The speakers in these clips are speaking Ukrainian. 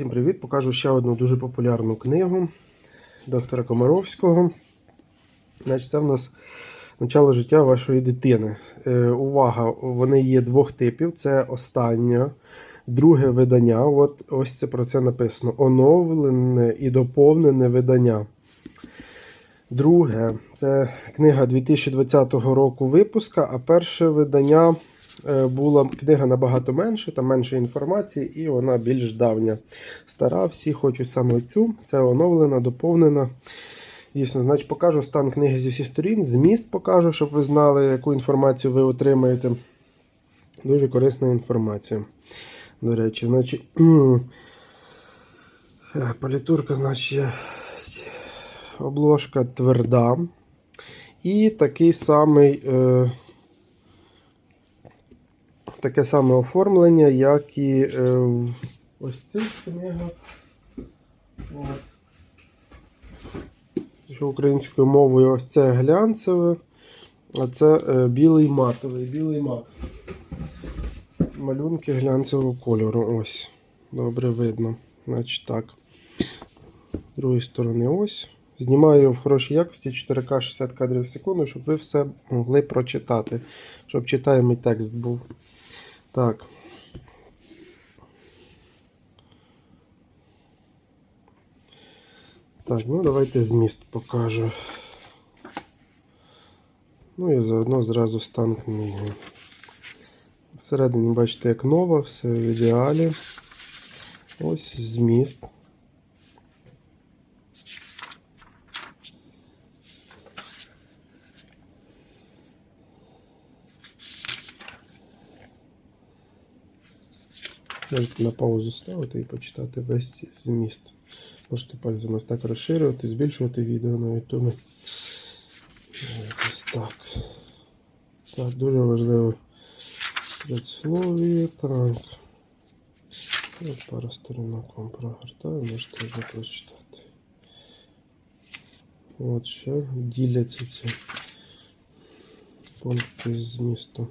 Всім привіт! Покажу ще одну дуже популярну книгу доктора Комаровського. Значить, це в нас начало життя вашої дитини. Е, увага! Вони є двох типів. Це останнє, друге видання. От ось це про це написано: оновлене і доповнене видання. Друге, це книга 2020 року випуска, а перше видання була книга набагато менше, там менше інформації, і вона більш давня. Стара, всі хочуть саме цю. Це оновлена, доповнена. Дійсно, значить, покажу стан книги зі всіх сторін, зміст покажу, щоб ви знали, яку інформацію ви отримаєте. Дуже корисна інформація. До речі, значить, е, палітурка, значить, обложка тверда. І такий самий, е, таке саме оформлення, як і е, в ось цих книгах. Що українською мовою ось це глянцеве, а це е, білий матовий, білий мат. Малюнки глянцевого кольору. Ось. Добре видно. Значить так. З другої сторони ось. Знімаю в хорошій якості 4К 60 кадрів в секунду, щоб ви все могли прочитати. Щоб читаємий текст був. Так. Так, ну давайте зміст покажу. Ну і заодно зразу стан книги. Всередині бачите, як нова, все в ідеалі. Ось зміст. Можете на паузу ставити і почитати весь зміст. Можете пальцем ось так розширювати, збільшувати відео на ютубі. Ось так. Так, дуже важливо предсловие. Так. Ось пару сторінок вам прогортаю, можете вже прочитати. От ще діляться ці пункти змісту.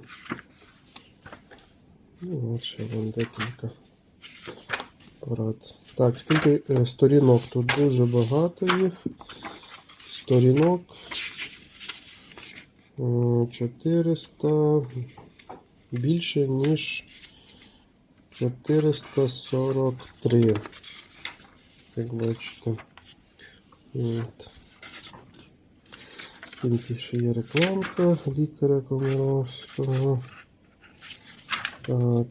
Ну, от ще вам декілька порад. Так, скільки е, сторінок? Тут дуже багато їх. Сторінок. Е, 400 більше, ніж 443. Як бачите. От. В кінці ще є рекламка лікаря Комаровського. Так.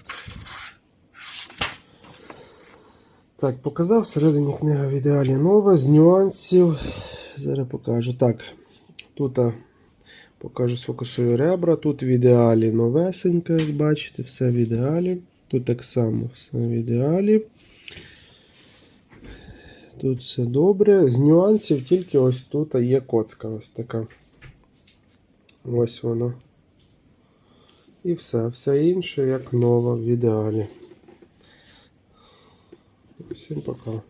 Так, показав. Всередині книга в ідеалі нова, з нюансів. Зараз покажу. Так, тут покажу, сфокусую ребра. Тут в ідеалі новесенька, як бачите, все в ідеалі. Тут так само все в ідеалі. Тут все добре. З нюансів тільки ось тут є коцка ось така. Ось вона. І все. Все інше як нова в ідеалі. Всім пока.